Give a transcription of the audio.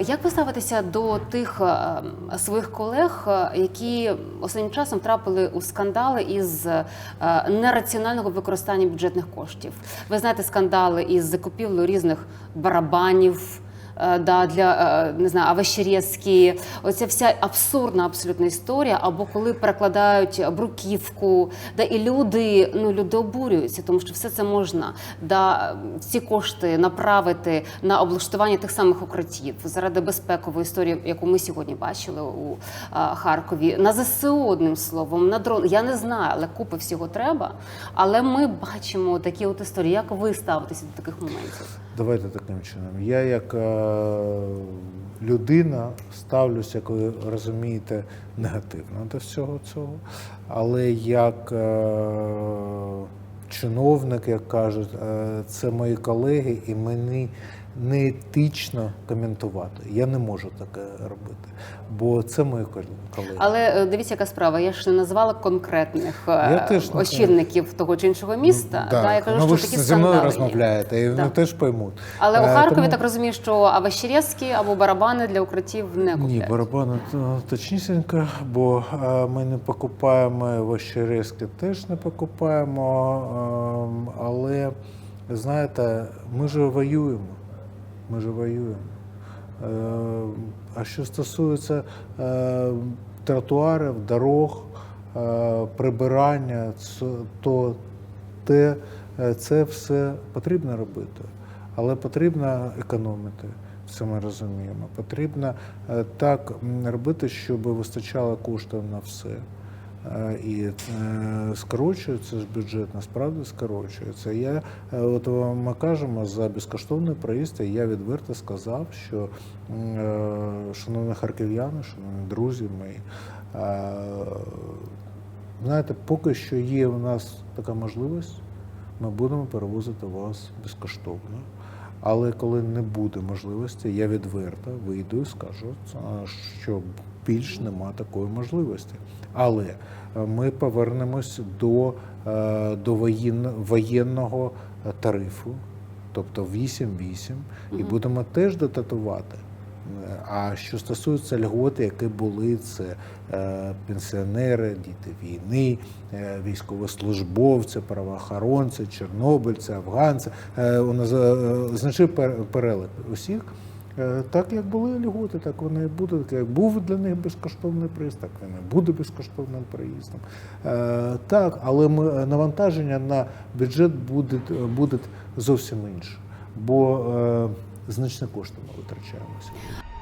Як ви ставитеся до тих е, своїх колег, е, які останнім часом трапили у скандали із е, нераціонального використання бюджетних коштів? Ви знаєте скандали із закупівлею різних барабанів. Е, Да, для е, не знаю, Авещерєцькі, оця вся абсурдна абсолютна історія, або коли перекладають бруківку, да і люди, ну люди обурюються, тому що все це можна да ці кошти направити на облаштування тих самих укриттів заради безпекової історії, яку ми сьогодні бачили у Харкові, на ЗСУ, одним словом, на дрон. Я не знаю, але купи всього треба. Але ми бачимо такі от історії. Як ви ставитеся до таких моментів? Давайте таким чином. Я як е, людина ставлюся, як ви розумієте, негативно до всього цього. Але як е, чиновник, як кажуть, е, це мої колеги, і мені не етично коментувати. Я не можу таке робити, бо це мої колеги. Але е, дивіться, яка справа. Я ж не назвала конкретних е, Я теж не- того чи іншого міста. Так. Да, я кажу, ну, що ви ж такі зі мною розмовляєте, і вони теж поймуть. Але у Е, Харкові тому- так розумію, що Авещерєцькі або барабани для укриттів не купляють. Ні, барабани точнісінько, бо ми не покупаємо Ващерезьке теж не покупаємо. е, Але знаєте, ми ж воюємо. Ми ж воюємо. Е, А що стосується е, тротуарів, дорог, е, прибирання, то те, це все потрібно робити, але потрібно економити. Це ми розуміємо. Потрібно так робити, щоб вистачало коштів на все. Е, І е, скорочується ж бюджет, насправді скорочується. Я е, от ми кажемо за безкоштовний проїзд, я відверто сказав, що шановні харків'яни, шановні друзі мої, знаєте, поки що є у нас така можливість, ми будемо перевозити вас безкоштовно. Але коли не буде можливості, я відверто вийду і скажу, що більш нема такої можливості. Але е, ми повернемось до, е, до воєн- воєнного е, тарифу, тобто 8-8, і будемо теж дотатувати. А що стосується льгот, які були, це пенсіонери, діти війни, військовослужбовці, правоохоронці, чорнобильці, афганці. У нас значний перелик усіх. Е, Так як були льготи, так вони і будуть. Як був для них безкоштовний приїзд, так він і буде безкоштовним приїздом. Е, Так, але ми, навантаження на бюджет буде, буде зовсім інше, бо е, значні кошти ми витрачаємо сьогодні.